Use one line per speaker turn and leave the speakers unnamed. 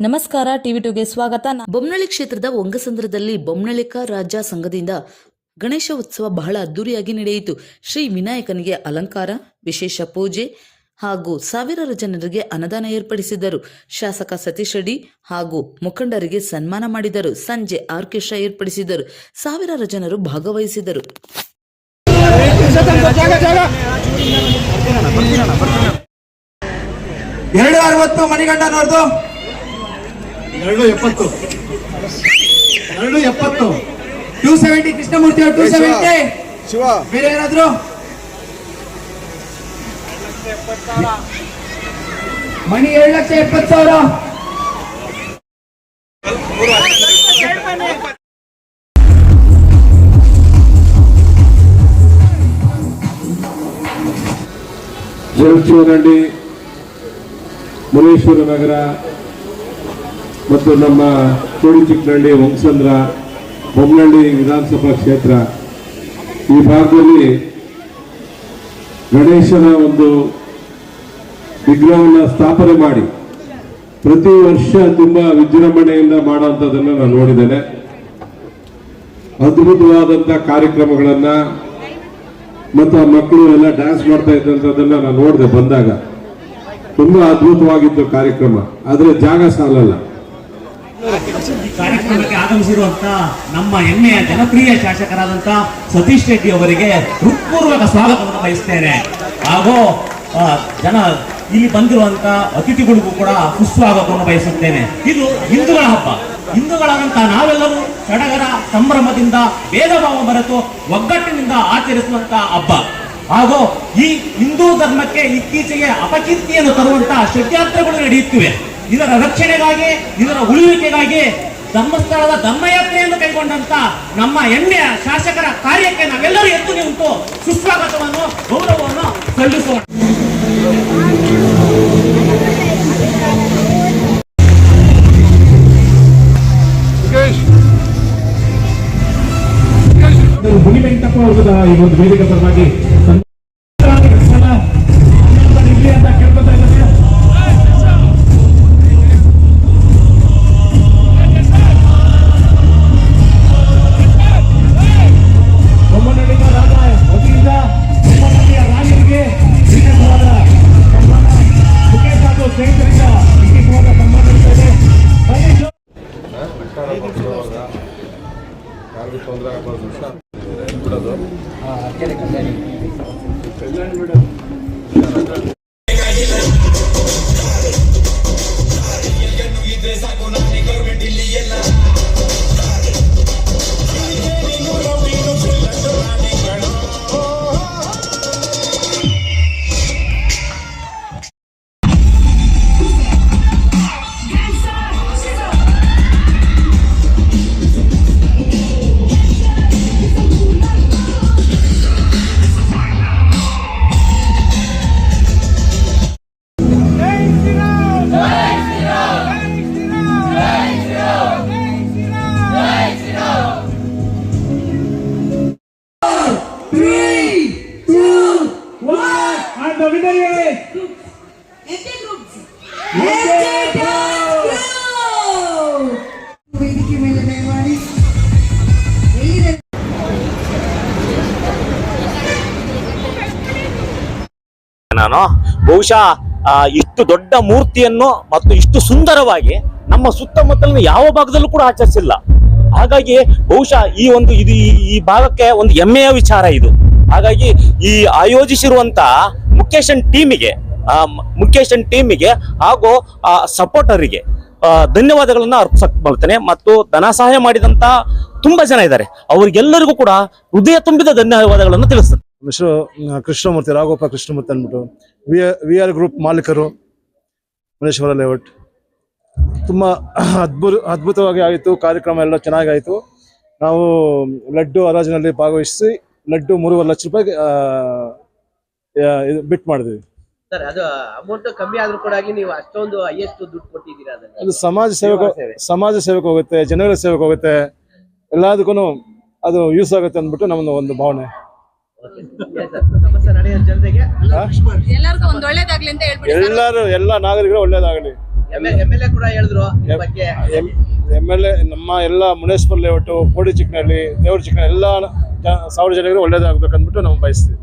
ನಮಸ್ಕಾರ ಟಿವಿ ಟುಗೆ ಸ್ವಾಗತ. ಬೊಮ್ಮಳಿ
ಬೊಮ್ಮನಳ್ಳಿ ಕ್ಷೇತ್ರದ ಒಂಗಸಂದ್ರದಲ್ಲಿ ಬೊಮ್ಮನಳ್ಳಿಕ ರಾಜ್ಯ ಸಂಘದಿಂದ ಗಣೇಶ ಉತ್ಸವ ಬಹಳ ಅದ್ದೂರಿಯಾಗಿ ನಡೆಯಿತು. ಶ್ರೀ ವಿನಾಯಕನಿಗೆ ಅಲಂಕಾರ ವಿಶೇಷ ಪೂಜೆ ಹಾಗೂ ಸಾವಿರಾರು ಜನರಿಗೆ ಅನುದಾನ ಏರ್ಪಡಿಸಿದ್ದರು ಶಾಸಕ ಸತೀಶ್ ರೆಡ್ಡಿ ಹಾಗೂ ಮುಖಂಡರಿಗೆ ಸನ್ಮಾನ ಮಾಡಿದರು. ಸಂಜೆ ಆರ್ಕೆಸ್ಟ್ರಾ ಏರ್ಪಡಿಸಿದರು. ಸಾವಿರಾರು ಜನರು ಭಾಗವಹಿಸಿದರು.
ಎರಡು ಅರವತ್ತು ಮಣಿಗಂಡನವ್ರದ್ದು
ಎರಡು ಎಪ್ಪತ್ತು ಎರಡು ಎಪ್ಪತ್ತು
ಟೂ ಸೆವೆಂಟಿ ಕೃಷ್ಣಮೂರ್ತಿ ಅವ್ರು ಟೂ ಸೆವೆಂಟಿ
ಶಿವ
ಬೇರೆ ಯಾರಾದ್ರು ಮಣಿ ಏಳು ಲಕ್ಷ ಎಪ್ಪತ್ತು ಸಾವಿರ
ಜಗಜ್ಜೀವನಹಳ್ಳಿ ಮುನೇಶ್ವರ ನಗರ ಮತ್ತು ನಮ್ಮ ಕೋಡಿ ಚಿಕ್ಕನಹಳ್ಳಿ ವಂಸಂದ್ರ ಬೊಮ್ಮನಹಳ್ಳಿ ವಿಧಾನಸಭಾ ಕ್ಷೇತ್ರ, ಈ ಭಾಗದಲ್ಲಿ ಗಣೇಶನ ಒಂದು ವಿಗ್ರಹವನ್ನು ಸ್ಥಾಪನೆ ಮಾಡಿ ಪ್ರತಿ ವರ್ಷ ತುಂಬ ವಿಜೃಂಭಣೆಯಿಂದ ಮಾಡುವಂಥದ್ದನ್ನು ನಾನು ನೋಡಿದ್ದೇನೆ. ಅದ್ಭುತವಾದಂಥ ಕಾರ್ಯಕ್ರಮಗಳನ್ನು ಮತ್ತು ಆ ಮಕ್ಕಳು ಎಲ್ಲ ಡ್ಯಾನ್ಸ್ ಮಾಡ್ತಾ ಇದ್ದಂಥದ್ದನ್ನು ನಾನು ನೋಡಿದೆ ಬಂದಾಗ. ತುಂಬ ಅದ್ಭುತವಾಗಿತ್ತು ಕಾರ್ಯಕ್ರಮ. ಆದರೆ ಜಾಗ ಸಾಲಲ್ಲ.
ಕಾರ್ಯಕ್ರಮಕ್ಕೆ ಆಗಮಿಸಿರುವಂತ ನಮ್ಮ ಹೆಮ್ಮೆಯ ಜನಪ್ರಿಯ ಶಾಸಕರಾದಂತ ಸತೀಶ್ ರೆಡ್ಡಿ ಅವರಿಗೆ ಹೃತ್ಪೂರ್ವಕ ಸ್ವಾಗತವನ್ನು ಬಯಸ್ತೇನೆ. ಹಾಗೂ ಜನ ಇಲ್ಲಿ ಬಂದಿರುವಂತ ಅತಿಥಿಗಳಿಗೂ ಕೂಡ ಸುಸ್ವಾಗತವನ್ನು ಬಯಸುತ್ತೇನೆ. ಇದು ಹಿಂದೂಗಳ ಹಬ್ಬ. ಹಿಂದೂಗಳಾದಂತ ನಾವೆಲ್ಲರೂ ಸಡಗರ ಸಂಭ್ರಮದಿಂದ ಭೇದ ಭಾವ ಮರೆತು ಒಗ್ಗಟ್ಟಿನಿಂದ ಆಚರಿಸುವಂತ ಹಬ್ಬ. ಹಾಗೂ ಈ ಹಿಂದೂ ಧರ್ಮಕ್ಕೆ ಇತ್ತೀಚೆಗೆ ಅಪಕೀರ್ತಿಯನ್ನು ತರುವಂತಹ ಷಡ್ಯಂತ್ರಗಳು ನಡೆಯುತ್ತಿವೆ. ಇದರ ರಕ್ಷಣೆಗಾಗಿ ಇದರ ಉಳಿವಿಕೆಗಾಗಿ ಧರ್ಮಸ್ಥಳದ ಧರ್ಮಯಾತ್ರೆಯನ್ನು ಕೈಗೊಂಡಂತ ನಮ್ಮ ಹೆಮ್ಮೆಯ ಶಾಸಕರ ಕಾರ್ಯಕ್ಕೆ ನಾವೆಲ್ಲರೂ ಎದ್ದು ನಿಂತು ಸುಸ್ವಾಗತವನ್ನು ಗೌರವವನ್ನು ಸಲ್ಲಿಸೋಣ. ಮುನಿವೆಂಕಟಪ್ಪ ಅವರ ಈ ಒಂದು ವೇದಿಕೆ ಪರವಾಗಿ
Thank you.
ನಾನು. ಬಹುಶಃ ಇಷ್ಟು ದೊಡ್ಡ ಮೂರ್ತಿಯನ್ನು ಮತ್ತು ಇಷ್ಟು ಸುಂದರವಾಗಿ ನಮ್ಮ ಸುತ್ತಮುತ್ತಲಿನ ಯಾವ ಭಾಗದಲ್ಲೂ ಕೂಡ ಆಚರಿಸಿಲ್ಲ. ಹಾಗಾಗಿ ಬಹುಶಃ ಈ ಒಂದು ಇದು ಈ- ಈ ಭಾಗಕ್ಕೆ ಒಂದು ಹೆಮ್ಮೆಯ ವಿಚಾರ ಇದು. ಹಾಗಾಗಿ ಈ ಆಯೋಜಿಸಿರುವಂತ ಮುಖೇಶನ್ ಟೀಮಿಗೆ ಮುಖೇಶನ್ ಟೀಮಿಗೆ ಹಾಗೂ ಸಪೋರ್ಟರಿಗೆ ಧನ್ಯವಾದಗಳನ್ನ ಅರ್ಪಿಸಕ್ ಬರ್ತೇನೆ ಮತ್ತು ಧನ ಸಹಾಯ ಮಾಡಿದಂತ ತುಂಬಾ ಜನ ಇದ್ದಾರೆ. ಅವರಿಗೆಲ್ಲರಿಗೂ ಕೂಡ ಹೃದಯ ತುಂಬಿದ ಧನ್ಯವಾದಗಳನ್ನು ತಿಳಿಸ್ತೇನೆ.
ಹೆಸರು ಕೃಷ್ಣಮೂರ್ತಿ ರಾಘೋಪ ಕೃಷ್ಣಮೂರ್ತಿ ಅಂದ್ಬಿಟ್ಟು ವಿ ವಿ ಆರ್ ಗ್ರೂಪ್ ಮಾಲೀಕರು ಮಲ್ಲೇಶ್ವರ ಲೇಔಟ್. ತುಂಬ ಅದ್ಭುತ ಅದ್ಭುತವಾಗಿ ಆಯಿತು ಕಾರ್ಯಕ್ರಮ ಎಲ್ಲ ಚೆನ್ನಾಗಿ ಆಯಿತು ನಾವು ಲಡ್ಡು ಹರಾಜಿನಲ್ಲಿ ಭಾಗವಹಿಸಿ ಲಡ್ಡು ಮೂರುವರೆ ಲಕ್ಷ ರೂಪಾಯಿ ಬಿಟ್ ಮಾಡಿದ್ವಿ.
ಸರ್ ಅದು ಅಮೌಂಟ್ ಕಮ್ಮಿ ಆದ್ರೂ ಕೂಡ ನೀವು ಅಷ್ಟೊಂದು ಹೈಯೆಸ್ಟ್ ದುಡ್ಡು ಕೊಟ್ಟಿದ್ದೀರಾ
ಅದು ಸಮಾಜ ಸೇವಕ ಸಮಾಜ ಸೇವಕ ಹೋಗುತ್ತೆ ಜನಗಳ ಸೇವೆಗೆ ಹೋಗುತ್ತೆ ಎಲ್ಲದಕ್ಕೂ ಅದು ಯೂಸ್ ಆಗುತ್ತೆ ಅಂದ್ಬಿಟ್ಟು ನಮ್ಮ ಒಂದು ಭಾವನೆ.
ಎಲ್ಲರಿಗೂ ಒಂದ್ ಒಳ್ಳೇದಾಗ್ಲಿ ಅಂತ ಹೇಳ್ಬಿಡಿ
ಎಲ್ಲರೂ ಎಲ್ಲ ನಾಗರಿಕರು ಒಳ್ಳೇದಾಗಲಿ.
ಎಂ ಎಲ್ ಎ ಕೂಡ ಹೇಳಿದ್ರು ನಿಮ್ ಬಗ್ಗೆ.
ಎಂ ಎಲ್ ಎ ನಮ್ಮ ಎಲ್ಲ ಮುನಿಸಿಪಲ್ ಲೇಔಟು ಕೋಡಿ ಚಿಕ್ಕನಹಳ್ಳಿ ದೇವ್ರ ಚಿಕ್ಕನಹಳ್ಳಿ ಎಲ್ಲ ಜ- ಸಾವಿರ ಜನರಿಗೆ ಒಳ್ಳೇದಾಗಬೇಕಂದ್ಬಿಟ್ಟು ನಾವು ಬಯಸ್ತೀವಿ.